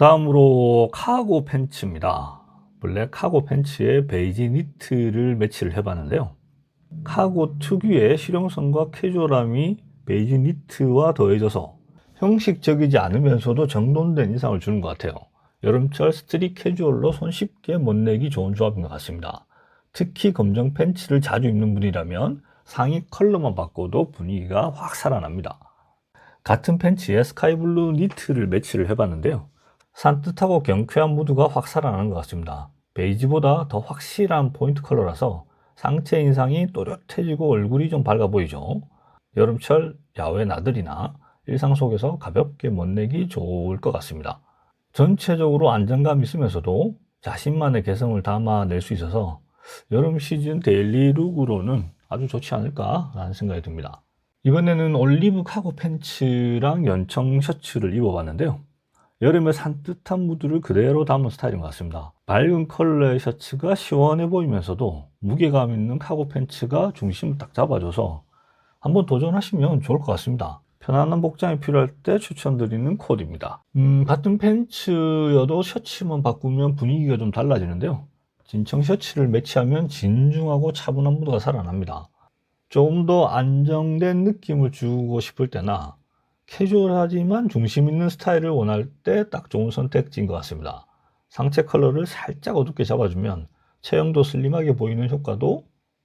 다음으로 카고 팬츠입니다. 블랙 카고 팬츠에 베이지 니트를 매치를 해봤는데요. 카고 특유의 실용성과 캐주얼함이 베이지 니트와 더해져서 형식적이지 않으면서도 정돈된 인상을 주는 것 같아요. 여름철 스트릿 캐주얼로 손쉽게 멋내기 좋은 조합인 것 같습니다. 특히 검정 팬츠를 자주 입는 분이라면 상의 컬러만 바꿔도 분위기가 확 살아납니다. 같은 팬츠에 스카이블루 니트를 매치를 해봤는데요. 산뜻하고 경쾌한 무드가 확 살아나는 것 같습니다. 베이지보다 더 확실한 포인트 컬러라서 상체 인상이 또렷해지고 얼굴이 좀 밝아 보이죠. 여름철 야외 나들이나 일상 속에서 가볍게 멋내기 좋을 것 같습니다. 전체적으로 안정감 있으면서도 자신만의 개성을 담아낼 수 있어서 여름 시즌 데일리 룩으로는 아주 좋지 않을까라는 생각이 듭니다. 이번에는 올리브 카고 팬츠랑 연청 셔츠를 입어봤는데요. 여름의 산뜻한 무드를 그대로 담은 스타일인 것 같습니다. 밝은 컬러의 셔츠가 시원해 보이면서도 무게감 있는 카고 팬츠가 중심을 딱 잡아줘서 한번 도전하시면 좋을 것 같습니다. 편안한 복장이 필요할 때 추천드리는 코디입니다. 음, 같은 팬츠여도 셔츠만 바꾸면 분위기가 좀 달라지는데요. 진청 셔츠를 매치하면 진중하고 차분한 무드가 살아납니다. 조금 더 안정된 느낌을 주고 싶을 때나 캐주얼하지만 중심 있는 스타일을 원할 때 딱 좋은 선택지인 것 같습니다. 상체 컬러를 살짝 어둡게 잡아주면 체형도 슬림하게 보이는 효과도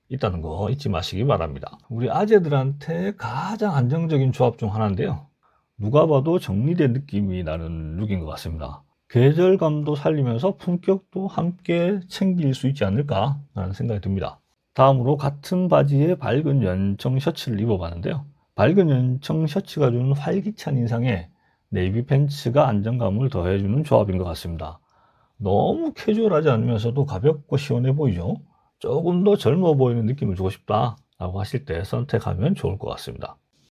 있다는 거 잊지 마시기 바랍니다. 우리 아재들한테 가장 안정적인 조합 중 하나인데요. 누가 봐도 정리된 느낌이 나는 룩인 것 같습니다. 계절감도 살리면서 품격도 함께 챙길 수 있지 않을까라는 생각이 듭니다. 다음으로 같은 바지에 밝은 연청 셔츠를 입어봤는데요. 밝은 연청 셔츠가 주는 활기찬 인상에 네이비 팬츠가 안정감을 더해주는 조합인 것 같습니다. 너무 캐주얼하지 않으면서도 가볍고 시원해 보이죠? 조금 더 젊어 보이는 느낌을 주고 싶다 라고 하실 때 선택하면 좋을 것 같습니다.